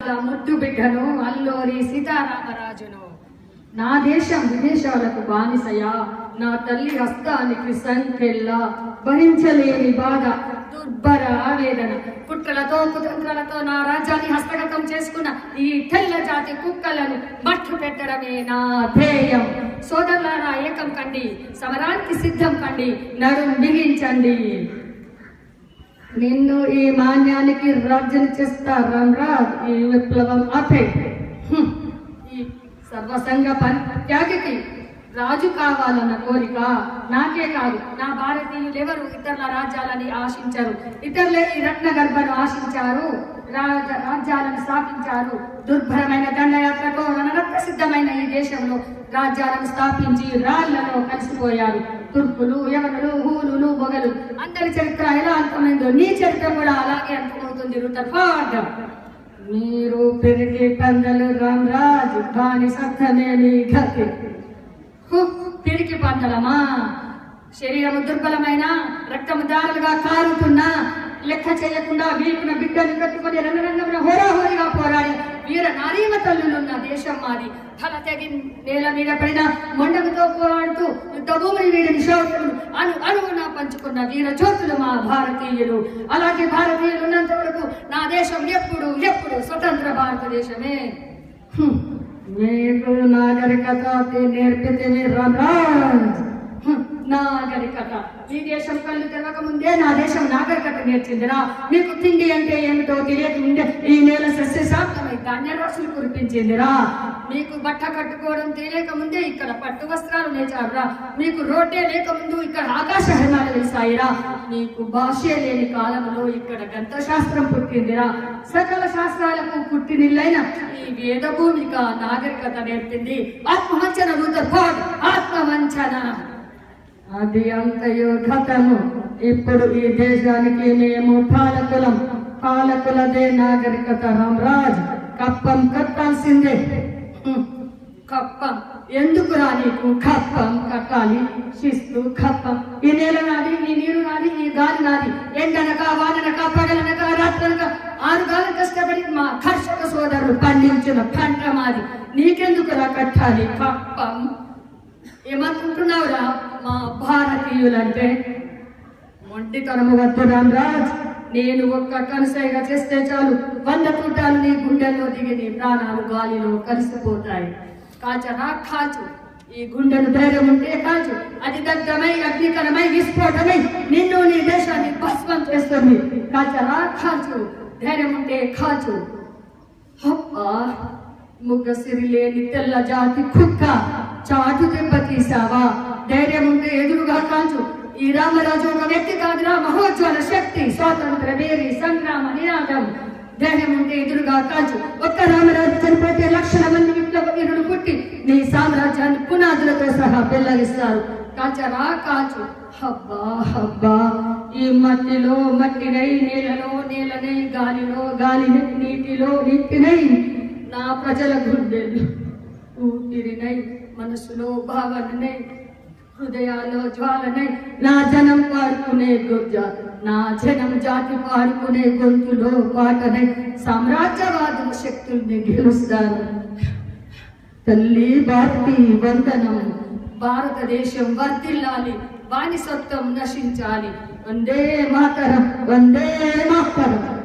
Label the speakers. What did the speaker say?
Speaker 1: ముద్దు బిడ్డను అల్లూరి సీతారామరాజును. నా దేశం విదేశాలకు బానిసయా నా తల్లి హస్తానికి సంఖ్యల్లా భరించలేని బాధ దుర్భర ఆవేదన. కుట్రలతో కుతంత్రాలతో నా రాజ్యాన్ని హస్తగతం చేసుకున్న ఈ తెల్ల జాతి కుక్కలను మట్టు పెట్టడమే నా ధ్యేయం. సోదరులారా ఏకం కండి సమరానికి సిద్ధం కండి నడుం బిగించండి. నిన్ను ఈ మాన్యానికి రాజ్యం చేస్తా రామ్రాజ్ ఈ విప్లవం ఆపే. ఈ సర్వసంగ పరిత్యాగికి రాజు కావాలన్న కోరిక నాకే కాదు. నా భారతీయులు ఎవరు ఇతరుల రాజ్యాలని ఆశించరు. ఇతరులే ఈ రత్న గర్భను ఆశించారు. రాజ రాజ్యాలను స్థాపించారు. దుర్భరమైన దండయాత్రతో రణరక్త సిద్ధమైన ఈ దేశంలో రాజ్యాలను స్థాపించి రాళ్ళలో కలిసిపోయారు. తుర్పులు యవనులు అందరి చరిత్ర ఎలా అంతమైందో నీ చరిత్ర కూడా అలాగే అంతమవుతుంది రుతర్ఫాడ్ మీరు పెరిగి పందలు రామ్రాజ్ బాని సత్తనే నీ గతి పిరికి పందలమా? శరీరము దుర్బలమైన రక్తము దారులుగా కారుతున్నా లెక్క చేయకుండా వీపున బిడ్డను కట్టుకొని రంగరంగమున హోరాహోరిగా పోరాడి వీర నారీమ తల్లులున్న దేశం మాది. తల తెగి నేల మీద పడిన మొండముతో పోరాడుతూ యుద్ధ భూమిని వీడిని శౌర్యులు అను పంచుకున్న వీర జ్యోతులు మా భారతీయులు. అలాగే భారతీయులు ఉన్నంత వరకు నా దేశం ఎప్పుడు ఎప్పుడు స్వతంత్ర భారతదేశమే. మీకు నాగరికత నేర్పితే రామ్రాజ్ హ్మ్. నాగరికత. ఈ దేశం కళ్ళు తెరవక ముందే నా దేశం నాగరికత నేర్చిందిరా. మీకు తిండి అంటే ఏమిటో తెలియక ముందే ఈ నేల సస్యశాంతమై ధాన్యరాశులు కురిపించిందిరా. మీకు బట్ట కట్టుకోవడం తెలియక ముందే ఇక్కడ పట్టు వస్త్రాలు నేర్చారురా. మీకు రోడ్డే లేక ముందు ఇక్కడ సాయిరా నీకు భాషే లేని కాలంలో ఇక్కడ గంత శాస్త్రం పుట్టిందిరా. సకల శాస్త్రాలకు పుట్టినిల్లైన ఈ వేద భూమిక నాగరికత నేర్పింది ఆత్మవంచన రుద్రపాడ్ ఆత్మవంచన. అది అంతయో గతము ఇప్పుడు ఈ దేశానికి మేము పాలకులం. పాలకులదే నాగరికత రామరాజ్. కప్పం కట్టాల్సిందే. కప్పం కప్పం. ఎందుకురా నీకు కప్పం కట్టాలి? శిస్తు కప్పం. ఈ నెల గాలి నాది ఎండనక వాననక పగలనక రాత్రనక ఆరు గాలి కష్టపడి మా కర్షక సోదరులు పండించిన పంట మాది. నీకెందుకురా కట్టాలి? కప్పం ఏమనుకుంటున్నావురా మా భారతీయులంటే? మొండితనము వద్దు రామ్రాజ్. నేను ఒక్క కనసైగా చేస్తే చాలు. వంద తూటాలు నీ గుండెల్లో దిగి నీ ప్రాణాలు గాలిలో కలిసిపోతాయి. కాచరా కాచు. ఈ గుండెను ధైర్యం ఉంటే కాచు అది దగ్ధమై అగ్నికరమై విస్ఫోటమై నిన్ను నీ దేశాన్ని భస్మం చేస్తుంది. కాచరా కాచు ధైర్యం ఉంటే కాచు అబ్బా ముగ్గ లేని తెల్ల జాతి కుక్క చాటు దెబ్బతీసావా ధైర్యం ఉంటే ఎదురుగా కాచు ఈ రామరాజు ఒక వ్యక్తి కాదురా మహోజ్వల శక్తి స్వాతంత్ర వేరి సంగ్రామ నినాదం. ధైర్యం ఉంటే ఎదురుగా కాచు ఒక్క రామరాజు చనిపోతే లక్షల మంది విప్లవ వీరులు పుట్టి నీ సామ్రాజ్యాన్ని పునాదులతో సహా పిల్లలిస్తారు కాచరా కాచు. హబ్బా హబ్బా. ఈ మట్టిలో మట్టినై నేలలో నేలనై గాలిలో గాలిని నీటిలో నీటినై నా. ప్రజల గుండెలు ఊపిరినై మనసులో భావననై హృదయాల్లో జ్వాలనై నా. జనం పాడుకునే గుర్జ నా జనం జాతి పాడుకునే గొంతులో పాటనై సామ్రాజ్యవాదం శక్తుల్ని గెలుస్తాను. తల్లి భారతి వందనం. భారతదేశం వర్తిల్లాలి వాణిసత్వం నశించాలి. వందే మాతరం వందే మాతరం.